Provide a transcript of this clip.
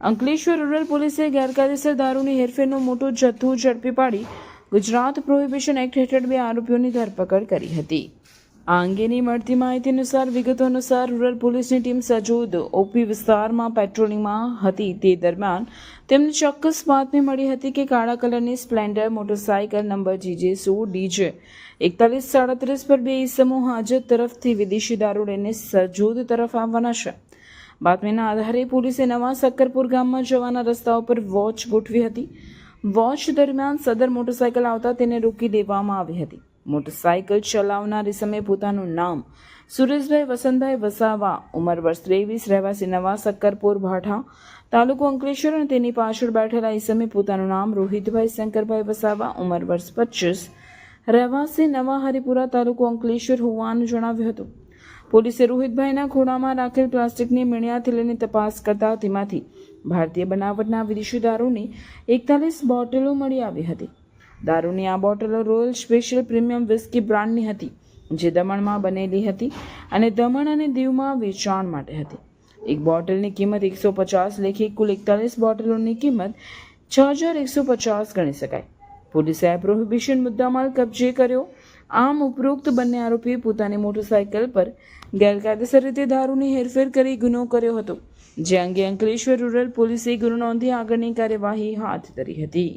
Ankleshwar rural પોલીસે ગેરકાયદેસર દારૂની હેરફેરનો મોટો જથ્થો ઝડપી પાડી ગુજરાત પ્રોહિબિશન એક્ટ હેઠળ બે આરોપીઓની ધરપકડ કરી હતી. આ અંગેની મળતી માહિતી અનુસાર, વિગતો અનુસાર રૂરલ પોલીસની ટીમ સજોદ ઓપી વિસ્તારમાં પેટ્રોલિંગમાં હતી. તે દરમિયાન તેમને ચોક્કસ બાતમી મળી હતી કે કાળા કલરની સ્પ્લેન્ડર, મોટરસાયકલ નંબર જીજે સો, ડીજે એકતાલીસ, સાડત્રીસ પર બે ઈસમો હાજર તરફથી વિદેશી દારૂ લઈને સજોદ તરફ આવવાના છે. બાતમીના આધારે પોલીસે નવા સક્કરપુર ગામમાં જવાના રસ્તાઓ પર વોચ ગોઠવી હતી. વોચ દરમિયાન સદર મોટરસાયકલ આવતા તેને રોકી દેવામાં આવી હતી. મોટરસાયકલ ચલાવનારી સમયે પોતાનું નામ સુરેશભાઈ વસંતભાઈ વસાવા, ઉંમર વર્ષ ત્રેવીસ, રહેવાસી નવા સક્કરપુર ભાઠા તાલુકો અંકલેશ્વર અને તેની પાછળ બેઠેલા ઈસમે પોતાનું નામ રોહિતભાઈ શંકરભાઈ વસાવા, ઉંમર વર્ષ પચીસ, રહેવાસી નવા હરિપુરા તાલુકો અંકલેશ્વર હોવાનું જણાવ્યું હતું. પોલીસે રોહિતભાઈના ખોળામાં રાખેલ પ્લાસ્ટિકની મીણિયાથી લઈને તપાસ કરતા તેમાંથી ભારતીય બનાવટના વિદેશી દારૂની એકતાલીસ બોટલો મળી આવી હતી. દારૂની આ બોટલો રોયલ સ્પેશિયલ પ્રીમિયમ વિસ્કી બ્રાન્ડની હતી, જે દમણમાં બનેલી હતી અને દમણ અને દીવમાં વેચાણ માટે હતી. એક બોટલની કિંમત એકસો પચાસ લેખી કુલ એકતાલીસ બોટલોની કિંમત છ હજાર એકસો પચાસ ગણી શકાય. પોલીસે આ પ્રોહિબિશન મુદ્દામાલ કબજે કર્યો. આમ ઉપરોક્ત બંને આરોપીએ પોતાની મોટરસાયકલ પર ગેરકાયદેસર રીતે દારૂની હેરફેર કરી ગુનો કર્યો હતો, જે અંગે અંકલેશ્વર રૂરલ પોલીસે ગુનો નોંધી આગળની કાર્યવાહી હાથ ધરી હતી.